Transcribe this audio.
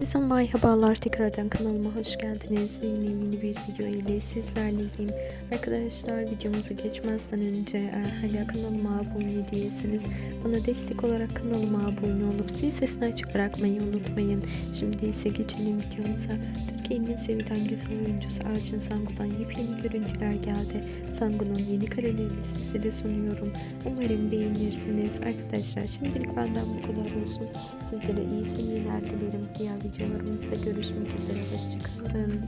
Herkese merhabalar tekrardan kanalıma hoş geldiniz. Yine yeni bir video ile sizlerleyim. Arkadaşlar videomuzu geçmezden önce eğer hala kanalıma abone değilseniz bana destek olarak kanalıma abone olup zil sesini açık bırakmayı unutmayın. Şimdi ise geçelim videomuza. Türkiye'nin en sevilen güzel oyuncusu Elçin Sangu'dan yepyeni görüntüler geldi. Sangu'nun yeni karelerini sizlere sunuyorum. Umarım beğenirsiniz. Arkadaşlar şimdilik benden bu kadar olsun. Sizlere iyi seyirler dilerim. Diğer videolarımızda görüşmek üzere. Hoşçakalın.